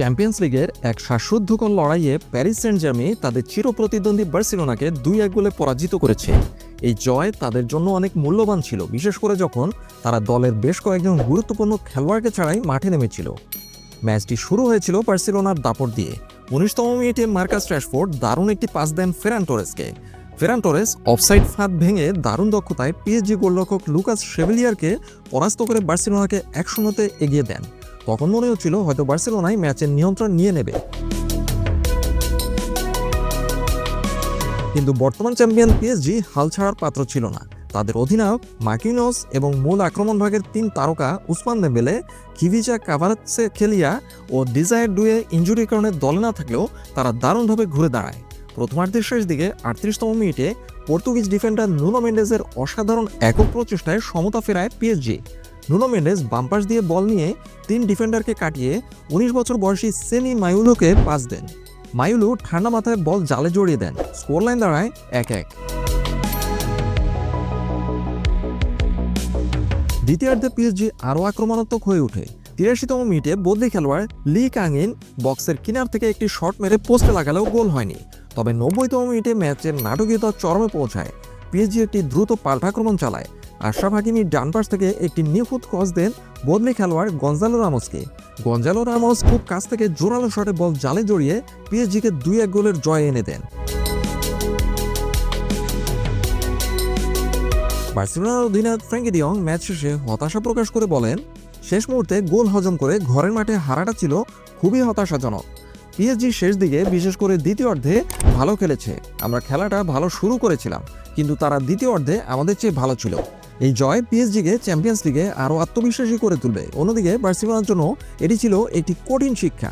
Champions লিগের এক শ্বাসরুদ্ধকর লড়াইয়ে প্যারিস সেন্ট জার্মি তাদের চিরপ্রতিদ্বন্দ্বী বার্সেলোনাকে দুই এক গোলে পরাজিত করেছে। এই জয় তাদের জন্য অনেক মূল্যবান ছিল, বিশেষ করে যখন তারা দলের বেশ কয়েকজন গুরুত্বপূর্ণ খেলোয়াড়কে ছাড়াই মাঠে নেমেছিল। ম্যাচটি শুরু হয়েছিল বার্সেলোনার দাপট দিয়ে। উনিশতম মিনিটে মার্কাস ট্র্যাশফোর্ড দারুণ একটি পাস দেন ফেরান টোরেসকে ফেরান টোরেস অফসাইড ফাঁদ ভেঙে দারুণ দক্ষতায় পিএসজি গোলরক্ষক লুকাস শেভেলিয়ারকে পরাস্ত করে বার্সেলোনাকে এক শূন্যতে এগিয়ে দেন। তখন মনে হচ্ছিল হয়তো বার্সেলোনাই ম্যাচের নিয়ন্ত্রণ নিয়ে নেবে। কিন্তু বর্তমান চ্যাম্পিয়ন পিএসজি হাল ছাড়ার পাত্র ছিল না। তাদের অধিনায়ক মার্কিনোস এবং মূল আক্রমণ ভাগের তিন তারকা উসমান দেবেলে কিভিচা কাভারাৎসে খেলিয়া ও ডিজায়ার ডুয়ে ইঞ্জুরির কারণে দলে না থাকলেও তারা দারুণভাবে ঘুরে দাঁড়ায়। প্রথমার্ধের শেষ দিকে আটত্রিশতম মিনিটে পর্তুগিজ ডিফেন্ডার নুনো মেন্ডেজের অসাধারণ একক প্রচেষ্টায় সমতা ফেরায় পিএসজি নুনো মেন্ডেজ বাম্পাস দিয়ে বল নিয়ে তিন ডিফেন্ডারকে কাটিয়ে উনিশ বছর বয়সী সেনি মায়ুলোকে পাস দেন। মায়ুলু ঠান্ডা মাথায় বল জালে জড়িয়ে দেন। স্কোর লাইন দাঁড়ায় এক এক। দ্বিতীয়ার্ধে পিএসজি আরও আক্রমণাত্মক হয়ে ওঠে। তিরাশিতম মিনিটে বদলি খেলোয়াড় লি কাংইন বক্সের কিনার থেকে একটি শট মেরে পোস্টে লাগালেও গোল হয়নি। তবে নব্বইতম মিনিটে ম্যাচের নাটকীয়তা চরমে পৌঁছায়। পিএসজি একটি দ্রুত পাল্টাক্রমণ চালায়। আশরাফ হাকিমি ডান পাশ থেকে একটি নিখুঁত ক্রস দেন বদলি খেলোয়াড় গঞ্জালো রামোসকে। গঞ্জালো রামোস খুব কাছ থেকে জোরালো শটে বল জালে জড়িয়ে পিএসজিকে দুই এক গোলের জয় এনে দেন। বার্সেলোনার অধিনায়ক ফ্র্যাঙ্কি ডিয়ং ম্যাচ শেষে হতাশা প্রকাশ করে বলেন, শেষ মুহূর্তে গোল হজম করে ঘরের মাঠে হারাটা ছিল খুবই হতাশাজনক। পিএসজি শেষ দিকে বিশেষ করে দ্বিতীয় অর্ধে ভালো খেলেছে। আমরা খেলাটা ভালো শুরু করেছিলাম, কিন্তু তারা দ্বিতীয় অর্ধে আমাদের চেয়ে ভালো ছিল। এই জয় পিএসজিকে চ্যাম্পিয়ন্স লিগে আরও আত্মবিশ্বাসী করে তুলবে। অন্যদিকে বার্সিলোনার জন্য এটি ছিল একটি কঠিন শিক্ষা।